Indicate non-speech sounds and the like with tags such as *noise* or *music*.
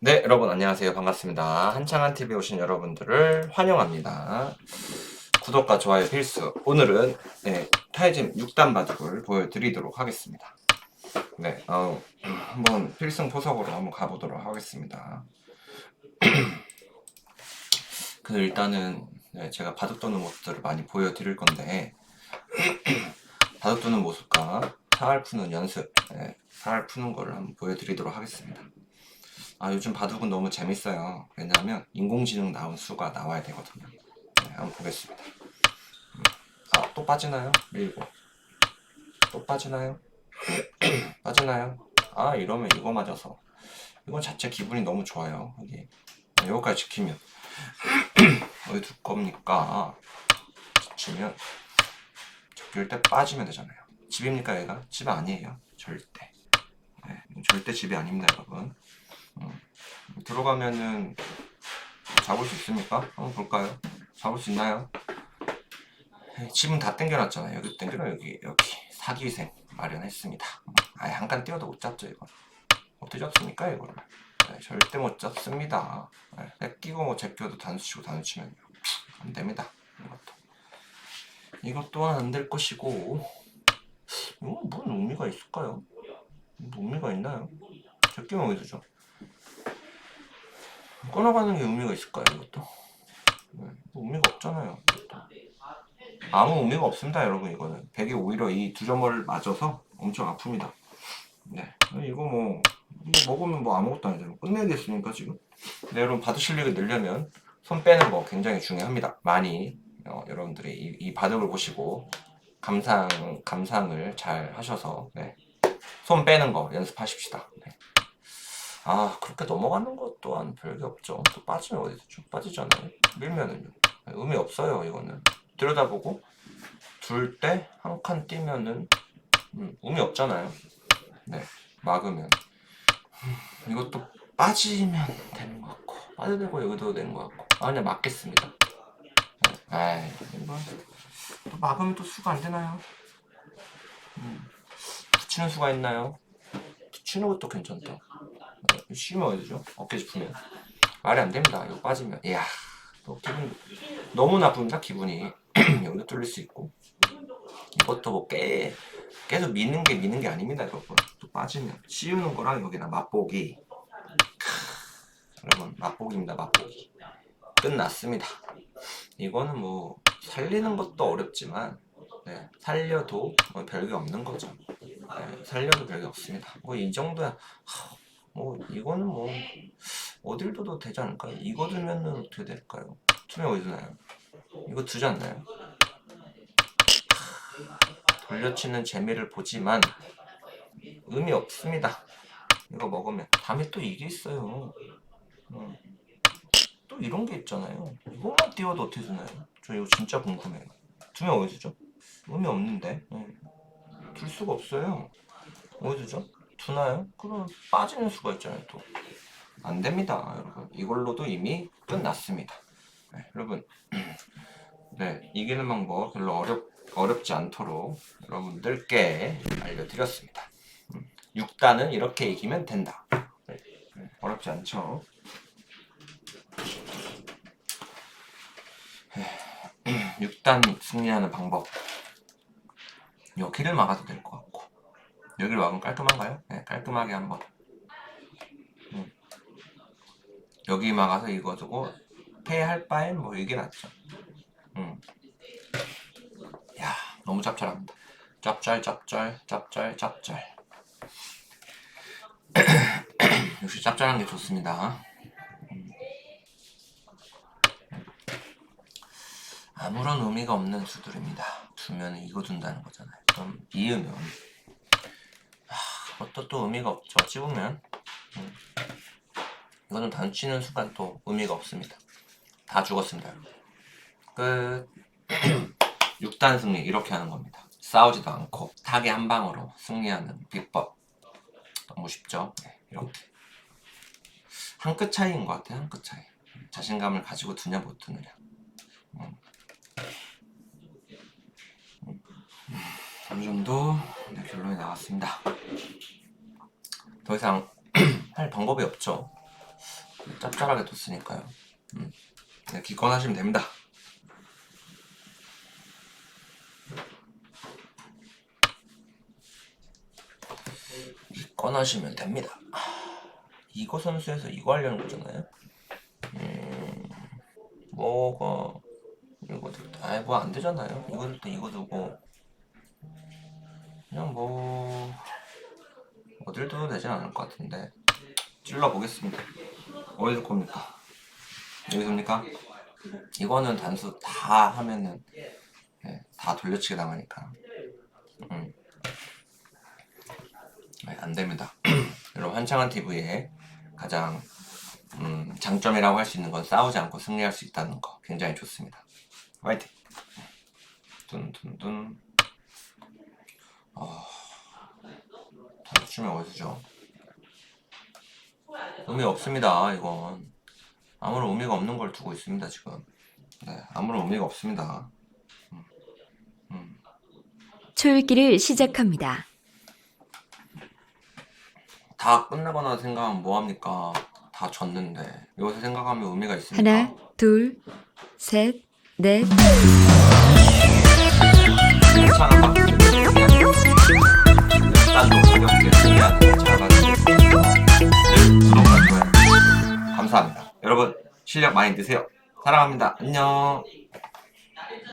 네, 여러분 안녕하세요. 반갑습니다. 한창한 TV에 오신 여러분들을 환영합니다. 구독과 좋아요 필수. 오늘은 네, 타이즘 6단 바둑을 보여드리도록 하겠습니다. 네, 어, 한번 필승 포석으로 한번 가보도록 하겠습니다. *clears throat* 그 일단은 네, 제가 바둑 두는 모습들을 많이 보여드릴 건데 *clears throat* 바둑 두는 모습과 사활 푸는 연습, 네, 사활 푸는 거를 한번 보여드리도록 하겠습니다. 아 요즘 바둑은 너무 재밌어요. 왜냐하면 인공지능 나온 수가 나와야 되거든요. 네, 한번 보겠습니다. 아 또 빠지나요? 밀고 또 빠지나요? *clears throat* 빠지나요? 아 이러면 이거 맞아서 이건 자체 기분이 너무 좋아요. 여기 네, 여기까지 지키면 *clears throat* 어디 둘 겁니까? 지치면 적길 때 빠지면 되잖아요. 집입니까 얘가? 집 아니에요. 절대. 네, 절대 집이 아닙니다 여러분. 들어가면은 잡을 수 있습니까? 한번 볼까요? 잡을 수 있나요? 네, 집은 다 땡겨놨잖아요. 여기 땡겨놔 여기 여기 사기위생 마련했습니다. 아예 한칸 띄워도 못 잡죠 이거. 어떻게 잡습니까 이거를? 네, 절대 못 잡습니다. 네, 뺏기고 뭐 제껴도 단수치고 단수치면 안 됩니다. 이것도 이것 또한 안 될 것이고 이건 뭔 의미가 있을까요? 뭐 의미가 있나요? 제끼면 왜 되죠? 끊어가는 게 의미가 있을까요, 이것도? 네, 뭐 의미가 없잖아요. 아무 의미가 없습니다, 여러분, 이거는. 백이 오히려 이 두 점을 맞아서 엄청 아픕니다. 네. 이거 뭐, 먹으면 뭐 아무것도 아니잖아요. 끝내겠습니까, 지금? 네, 여러분, 바둑 실력을 늘려면 손 빼는 거 굉장히 중요합니다. 많이, 어, 여러분들이 이, 이 바둑을 보시고, 감상, 감상을 잘 하셔서, 네. 손 빼는 거 연습하십시다. 네. 아 그렇게 넘어가는 것 또한 별게 없죠. 또 빠지면 어디서 쭉 빠지잖아요. 밀면은요. 의미 없어요 이거는. 들여다보고 둘 때 한 칸 뛰면은 음, 의미 없잖아요. 네 막으면. 음, 이것도 빠지면 되는 것 같고 빠져되고 여기도 되는 것 같고. 아 그냥 맞겠습니다. 네. 에이 이거 또 막으면 또 수가 안 되나요? 음, 붙이는 수가 있나요? 붙이는 것도 괜찮다 쉬면 어디 되죠? 어깨 짚으면 말이 안 됩니다. 이거 빠지면 이야 또 기분 너무 나쁩니다. 기분이 *clears throat* 여기도 뚫릴 수 있고 이것도 뭐 깨 계속 미는 게 미는 게 아닙니다, 여러분. 또 빠지면 씌우는 거랑 여기나 맛보기 크, 여러분 맛보기입니다, 맛보기 끝났습니다. 이거는 뭐 살리는 것도 어렵지만 네, 살려도 뭐 별게 없는 거죠. 네, 살려도 별게 없습니다. 뭐 이 정도야. 하, 뭐 이거는 뭐 어딜 둬도 되지 않을까요? 이거 두면은 어떻게 될까요? 투명 어디 두나요? 이거 두지 않나요? 돌려치는 재미를 보지만 의미 없습니다. 이거 먹으면 다음에 또 이게 있어요. 음. 또 이런 게 있잖아요. 이것만 띄워도 어떻게 두나요? 저 이거 진짜 궁금해요. 두 명 어디 두죠? 의미 없는데. 네. 둘 수가 없어요. 어디 두죠? 두나요? 그럼 빠지는 수가 있잖아요 또. 안 됩니다 여러분. 이걸로도 이미 끝났습니다. 네, 여러분. *clears throat* 네 이기는 방법 별로 어렵, 어렵지 않도록 여러분들께 알려드렸습니다. 6단은 이렇게 이기면 된다. 네, 네, 어렵지 않죠? *clears throat* 6단 승리하는 방법. 여기를 막아도 될 것 같고 여기를 막으면 깔끔한가요? 네, 깔끔하게 한번. 음. 여기 막아서 이거 두고 패할 바엔 뭐 이게 낫죠. 음. 야, 너무 짭짤합니다. 짭짤, 짭짤, 짭짤, 짭짤. *clears throat* 역시 짭짤한 게 좋습니다. 음. 아무런 의미가 없는 수들입니다. 두면 이거 둔다는 거잖아요. 그럼 이으면 그것도 또 의미가 없죠. 찝으면. 음. 이거는 단치는 순간 또 의미가 없습니다. 다 죽었습니다. 끝. *clears throat* 6단 승리 이렇게 하는 겁니다. 싸우지도 않고 타기 한 방으로 승리하는 비법. 너무 쉽죠? 네, 이렇게. 한 끗 차이인 것 같아요. 한 끗 차이. 자신감을 가지고 두냐 못 두느냐. 음. 음. 어느 정도 네, 결론이 나왔습니다. 더 이상 *clears throat* 할 방법이 없죠. 짭짤하게 뒀으니까요. 음. 네, 기권하시면 됩니다. 기권하시면 됩니다. 이거 선수에서 이거 하려는 거잖아요. 음, 뭐가 이거 아이 뭐안 되잖아요. 이거 들때 이거 두고 그냥 뭐 어딜 둬도 되진 않을 것 같은데 찔러 보겠습니다. 어디서 겁니까? 여기서입니까? 이거는 단수 다 하면은 네, 다 돌려치기 당하니까 음. 네, 안 됩니다. 여러분 한창한 TV의 가장 음, 장점이라고 할 수 있는 건 싸우지 않고 승리할 수 있다는 거 굉장히 좋습니다. 화이팅! 둔둔둔 어... 단수치면 어디서죠? 의미 없습니다 이건. 아무런 의미가 없는 걸 두고 있습니다 지금. 네 아무런 의미가 없습니다. 초읽기를 시작합니다. 다 끝나거나 생각하면 뭐 합니까? 다 졌는데. 여기서 생각하면 의미가 있습니까? 하나, 둘, 셋, 넷. 괜찮아 실력 많이 드세요. 사랑합니다. 안녕